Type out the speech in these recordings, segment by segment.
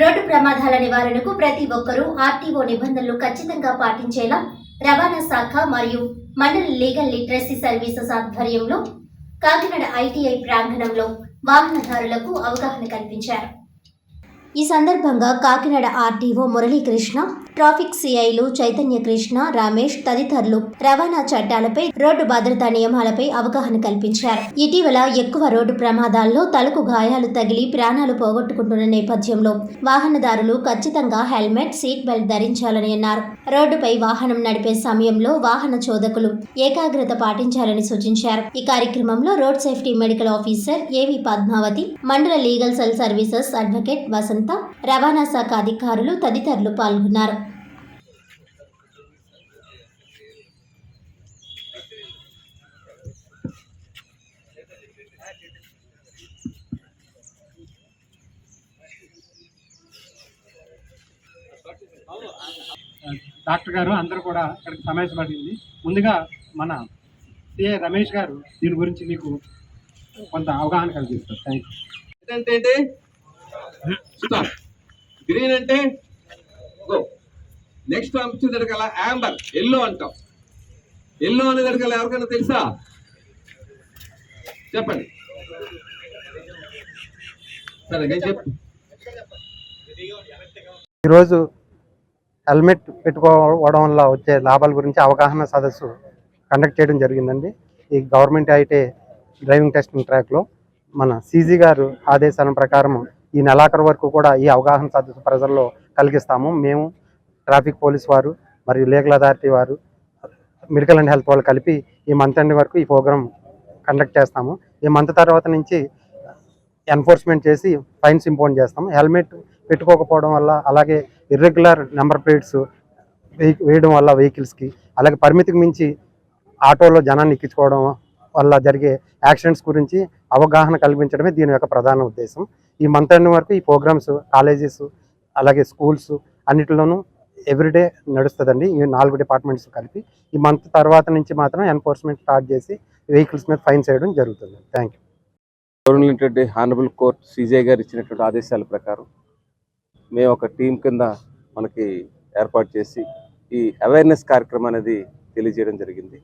Road ప్రమాదాల నివారణకు ప్రతి ఒక్కరూ ఆర్టీఓ నిబంధనలు ఖచ్చితంగా పాటించేలా రవాణా శాఖ మరియు మండల లీగల్ లిటరసీ సర్వీసెస్ ఆధ్వర్యంలో కాకినాడ ఐటీఐ ప్రాంగణంలో వాహనదారులకు అవగాహన కల్పించారు. ఈ సందర్భంగా కాకినాడ ఆర్డీఓ మురళీకృష్ణ ట్రాఫిక్ సిఐలు చైతన్య కృష్ణ రమేష్ తదితరులు రవాణా చట్టాలపై రోడ్డు భద్రతా నియమాలపై అవగాహన కల్పించారు. ఇటీవల ఎక్కువ రోడ్డు ప్రమాదాల్లో తలకు గాయాలు తగిలి ప్రాణాలు పోగొట్టుకుంటున్న నేపథ్యంలో వాహనదారులు ఖచ్చితంగా హెల్మెట్ సీట్ బెల్ట్ ధరించాలని అన్నారు. రోడ్డుపై వాహనం నడిపే సమయంలో వాహన చోదకులు ఏకాగ్రత పాటించాలని సూచించారు. ఈ కార్యక్రమంలో రోడ్ సేఫ్టీ మెడికల్ ఆఫీసర్ ఏవి పద్మావతి మండల legal cell services advocate Vasantha రవాణా శాఖ అధికారులు తదితరులు పాల్గొన్నారు. డాక్టర్ గారు అందరూ కూడా ఇక్కడికి సమావేశపడింది ముందుగా మన సిఏ రమేష్ గారు దీని గురించి మీకు కొంత అవగాహన కలిగిస్తారు. థ్యాంక్ యూ గ్రీన్ అంటే గో నెక్స్ట్ వచ్చేది కల యాంబర్ ఎల్లో అంటాం. ఎల్లో అనేది కల ఎవరికైనా తెలుసా? చెప్పండి. సరే నేను చెప్పు ఈరోజు హెల్మెట్ పెట్టుకోవడం వల్ల వచ్చే లాభాల గురించి అవగాహన సదస్సు కండక్ట్ చేయడం జరిగిందండి. ఈ గవర్నమెంట్ అయితే డ్రైవింగ్ టెస్టింగ్ ట్రాక్లో మన సీజీ గారు ఆదేశాల ప్రకారం ఈ నెలాఖరు వరకు కూడా ఈ అవగాహన సదస్సు ప్రజల్లో కలిగిస్తాము. మేము ట్రాఫిక్ పోలీస్ వారు మరియు లీగల్ అథారిటీ వారు మెడికల్ అండ్ హెల్త్ వాళ్ళు కలిపి ఈ మంత్ ఎండ్ వరకు ఈ ప్రోగ్రామ్ కండక్ట్ చేస్తాము. ఈ మంత్ తర్వాత నుంచి ఎన్ఫోర్స్మెంట్ చేసి ఫైన్స్ ఇంపోజ్ చేస్తాము. హెల్మెట్ పెట్టుకోకపోవడం వల్ల అలాగే ఇర్రెగ్యులర్ నెంబర్ ప్లేట్స్ వేయడం వల్ల వెహికల్స్కి అలాగే పరిమితికి మించి ఆటోలో జనాన్ని ఎక్కించుకోవడం వల్ల జరిగే యాక్సిడెంట్స్ గురించి అవగాహన కల్పించడమే దీని యొక్క ప్రధాన ఉద్దేశం. ఈ మంత్ ఎండ్ వరకు ఈ ప్రోగ్రామ్స్ కాలేజెస్ అలాగే స్కూల్స్ అన్నిటిలోనూ ఎవ్రీడే నడుస్తుందండి. ఈ నాలుగు డిపార్ట్మెంట్స్ కలిపి ఈ మంత్ తర్వాత నుంచి మాత్రం ఎన్ఫోర్స్మెంట్ స్టార్ట్ చేసి వెహికల్స్ మీద ఫైన్ చేయడం జరుగుతుంది. Thank you government honourable court CJ గారు ఇచ్చినటువంటి ఆదేశాల ప్రకారం మేము ఒక టీం కింద మనకి ఏర్పాటు చేసి ఈ అవేర్నెస్ కార్యక్రమం అనేది తెలియజేయడం జరిగింది.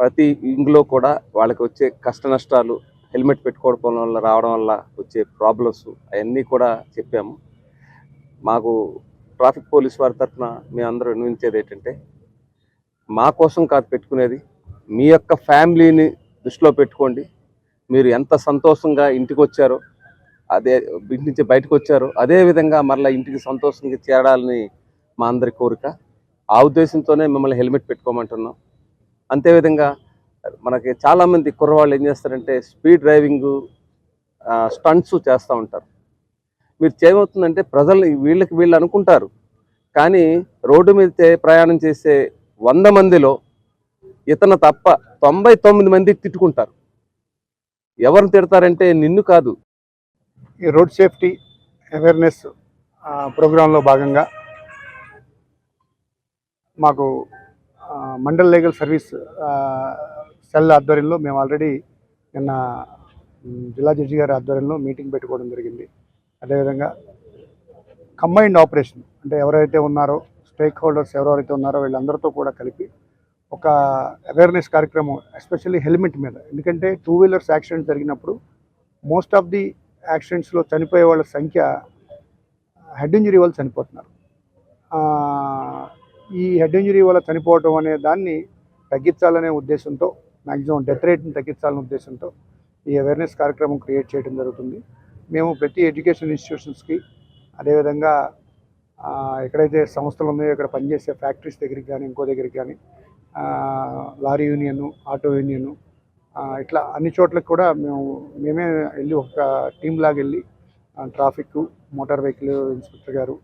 ప్రతి ఇంగ్లో కూడా వాళ్ళకి వచ్చే కష్ట నష్టాలు హెల్మెట్ పెట్టుకోవడం వల్ల రావడం వల్ల వచ్చే ప్రాబ్లమ్స్ అవన్నీ కూడా చెప్పాము. మాకు ట్రాఫిక్ పోలీస్ వారి తరఫున మేమందరూ వినిపించేది ఏంటంటే మా కోసం కాదు పెట్టుకునేది మీ యొక్క ఫ్యామిలీని దృష్టిలో పెట్టుకోండి. మీరు ఎంత సంతోషంగా ఇంటికి వచ్చారో అదే ఇంటి నుంచి బయటకు వచ్చారో అదే విధంగా మరలా ఇంటికి సంతోషంగా చేరాలని మా అందరి కోరిక. ఆ ఉద్దేశంతోనే మిమ్మల్ని హెల్మెట్ పెట్టుకోమంటున్నాం. అంతేవిధంగా మనకి చాలామంది కుర్రవాళ్ళు ఏం చేస్తారంటే స్పీడ్ డ్రైవింగ్ స్టంట్స్ చేస్తూ ఉంటారు. మీరు చేయమవుతుందంటే ప్రజలు వీళ్ళకి వీళ్ళు అనుకుంటారు. కానీ రోడ్డు మీద ప్రయాణం చేసే వంద మందిలో ఇతను తప్ప తొంభై తొమ్మిది మంది తిట్టుకుంటారు. ఎవరిని తిడతారంటే నిన్ను కాదు. ఈ రోడ్ సేఫ్టీ అవేర్నెస్ ప్రోగ్రాంలో భాగంగా మాకు మండల్ లీగల్ సర్వీస్ సెల్ ఆధ్వర్యంలో మేము ఆల్రెడీ నిన్న జిల్లా జడ్జి గారి ఆధ్వర్యంలో మీటింగ్ పెట్టుకోవడం జరిగింది. అదేవిధంగా కంబైన్డ్ ఆపరేషన్ అంటే ఎవరైతే ఉన్నారో స్టేక్ హోల్డర్స్ ఎవరెవరైతే ఉన్నారో వీళ్ళందరితో కూడా కలిపి ఒక అవేర్నెస్ కార్యక్రమం ఎస్పెషల్లీ హెల్మెట్ మీద. ఎందుకంటే టూ వీలర్స్ యాక్సిడెంట్ జరిగినప్పుడు మోస్ట్ ఆఫ్ ది యాక్సిడెంట్స్లో చనిపోయే వాళ్ళ సంఖ్య హెడ్ ఇంజరీ వల్ల చనిపోతున్నారు. ఈ హెడ్ ఇంజరీ వల్ల చనిపోవటం అనే దాన్ని తగ్గించాలనే ఉద్దేశంతో మ్యాక్సిమం డెత్ రేట్ని తగ్గించాలనే ఉద్దేశంతో ఈ అవేర్నెస్ కార్యక్రమం క్రియేట్ చేయడం జరుగుతుంది. మేము ప్రతి ఎడ్యుకేషన్ ఇన్స్టిట్యూషన్స్కి అదేవిధంగా ఎక్కడైతే సంస్థలు ఉన్నాయో ఇక్కడ పనిచేసే ఫ్యాక్టరీస్ దగ్గరికి కానీ ఇంకో దగ్గరికి కానీ లారీ యూనియన్ ఆటో యూనియన్ ఇట్లా అన్ని చోట్లకి కూడా మేము మేమే వెళ్ళి ఒక టీమ్ లాగా వెళ్ళి ట్రాఫిక్ మోటార్ వెహికల్ ఇన్స్పెక్టర్ గారు